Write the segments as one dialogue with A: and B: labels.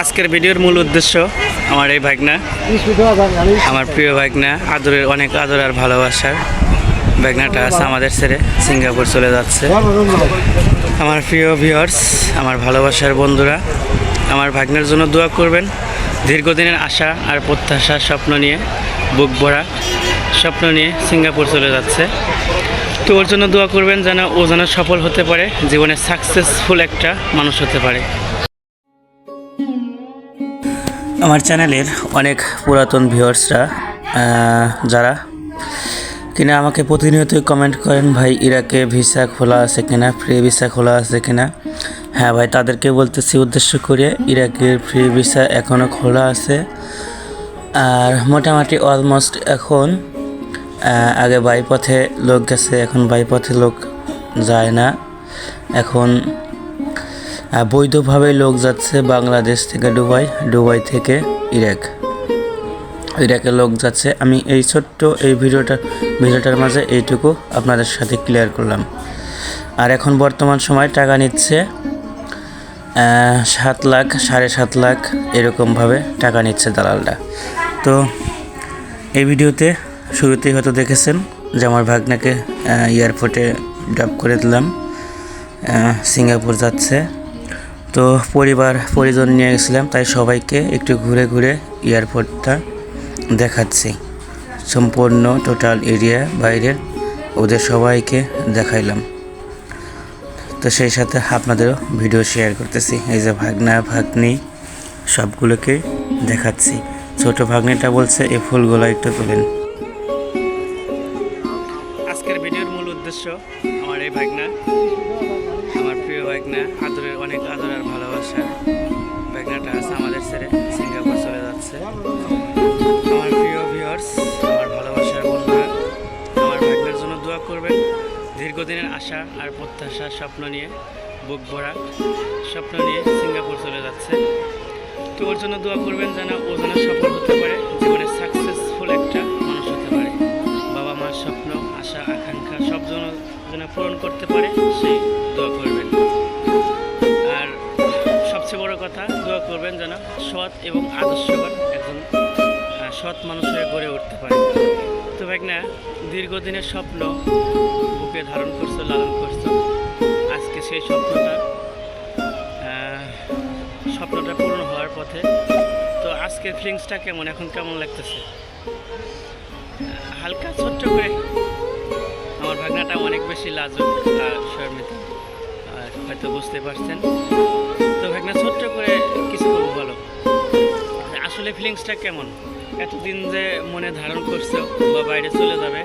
A: আজকের ভিডিওর মূল উদ্দেশ্য আমার এই ভাগনা, আমার প্রিয় ভাগনা, আদরের অনেক আদর আর ভালোবাসার ভাগনাটা আছে আমাদের ছেড়ে সিঙ্গাপুর চলে যাচ্ছে। আমার প্রিয় ভিওর্স আমার ভালোবাসার বন্ধুরা, আমার ভাগ্নের জন্য দোয়া করবেন। দীর্ঘদিনের আশা আর প্রত্যাশা স্বপ্ন নিয়ে, বুক ভরা স্বপ্ন নিয়ে সিঙ্গাপুর চলে যাচ্ছে। তো ওর জন্য দোয়া করবেন যেন ও যেন সফল হতে পারে, জীবনে সাকসেসফুল একটা মানুষ হতে পারে। আমার চ্যানেলের অনেক পুরাতন ভিউয়ার্সরা যারা কিনা আমাকে প্রতিনিয়তই কমেন্ট করেন, ভাই ইরাকে ভিসা খোলা আছে কিনা? ফ্রি ভিসা খোলা আছে কিনা? হ্যাঁ ভাই, তাদেরকে বলতেছি উদ্দেশ্য করে ইরাকের ফ্রি ভিসা এখনও খোলা আছে। আর মোটামুটি অলমোস্ট এখন আগে বাইপথে লোক গেছে, এখন বাইপথে লোক যায় না। এখন বৈধভাবে লোক যাচ্ছে বাংলাদেশ থেকে দুবাই দুবাই থেকে ইরাক। ইরাকে লোক যাচ্ছে। আমি এই ছোট্ট এই ভিডিওটা, ভিডিওটার মাঝে এইটুকু আপনাদের সাথে ক্লিয়ার করলাম। আর এখন বর্তমান সময় টাকা নিচ্ছে সাত লাখ, সাড়ে সাত লাখ এরকমভাবে টাকা নিচ্ছে দালালরা। তো, এই ভিডিওতে শুরুতেই হয়তো দেখেছেন যে আমার ভাগ্নাকে এয়ারপোর্টে ড্রপ করে দিলাম। সিঙ্গাপুর যাচ্ছে। তো পরিবার, পরিজন নিয়ে গেছিলাম, তাই সবাইকে একটু ঘুরে ঘুরে এয়ারপোর্টটা দেখাচ্ছি। সম্পূর্ণ টোটাল এরিয়া বাইরের ওদের সবাইকে দেখাইলাম। তো সেই সাথে আপনাদেরও ভিডিও শেয়ার করতেছি। এই যে ভাগনা, ভাগ্নি, সবগুলোকে দেখাচ্ছি। ছোট ভাগ্নিটা বলছে, এই ফুলগুলো একটু তোলেন। ভাগনা আমার প্রিয় ভাগনা, আদরের, অনেক আদর আর ভালোবাসা ভাগনাটা আছে আমাদের ছেড়ে, সিঙ্গাপুর চলে যাচ্ছে। আমার প্রিয় ভিউয়ার্স আমার ভালোবাসার বন্ধুরা, আমার ভাগ্নের জন্য দোয়া করবেন। দীর্ঘদিনের আশা আর প্রত্যাশা, স্বপ্ন নিয়ে, বুক ভরা স্বপ্ন নিয়ে সিঙ্গাপুর চলে যাচ্ছে। তো ওর জন্য দোয়া করবেন যেন ও যেন সফল হতে পারে। যেন সৎ এবং আদর্শবান একজন সৎ মানুষ হয়ে গড়ে উঠতে পারে। তো না দীর্ঘদিনের স্বপ্ন বুকে ধারণ করছ, লালন করছ। আজকে সেই স্বপ্নটা স্বপ্নটা পূরণ হওয়ার পথে। তো আজকের ফিলিংসটা কেমন? এখন কেমন লাগতেছে? হালকা ছোট্ট করে। আমার ভাগনাটা অনেক বেশি লাজুক আর শর্মিত। হয়তো বুঝতে পারছেন। তো ভাগনা, ছোট্ট করে কিছু করব, বলো। আসলে ফিলিংসটা কেমন? এতদিন যে মনে ধারণ করছ বা বাইরে চলে যাবে।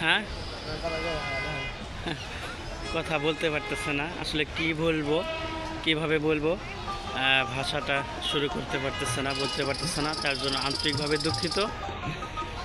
A: হ্যাঁ? কথা বলতে পারতেছে না। আসলে কি বলব, কীভাবে বলব ভাষাটা শুরু করতে পারতেছে না বলতে পারতেছে না। তার জন্য আন্তরিকভাবে দুঃখিত।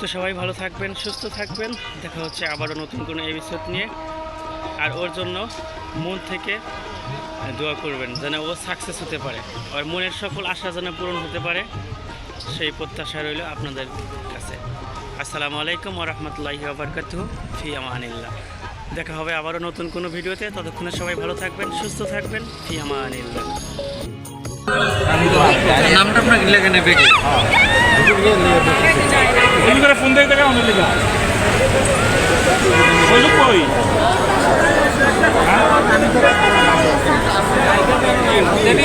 A: তো সবাই ভালো থাকবেন সুস্থ থাকবেন। দেখা হচ্ছে আবারও নতুন কোনো এপিসোড নিয়ে। আর ওর জন্য মন থেকে দোয়া করবেন যেন ও সাকসেস হতে পারে। আর মনের সকল আশা যেন পূরণ হতে পারে সেই প্রত্যাশা রইল আপনাদের কাছে। আসসালামু আলাইকুম ওরহমতুল্লাহি আবরকাত ফি আমানিল্লাহ। দেখা হবে আবারও নতুন কোনো ভিডিওতে। ততক্ষণে সবাই ভালো থাকবেন সুস্থ থাকবেন ফি আমানিল্লাহ।
B: নামটা আপনার লেখা নেবে কি
C: ফোন করে ফোন দেখতে কেমন লিখা বলুক কই?
A: ফি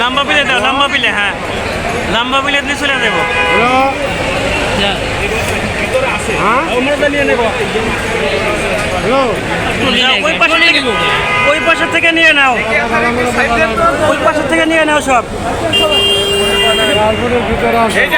A: লম্বা পিলে দাও লম্বা পিলে হ্যাঁ। লম্বা পিলে দিয়ে চলে যাব। ওই পাশে থেকে পাশের থেকে নিয়ে নাও। ওই পাশের থেকে নিয়ে নাও সব।
D: এই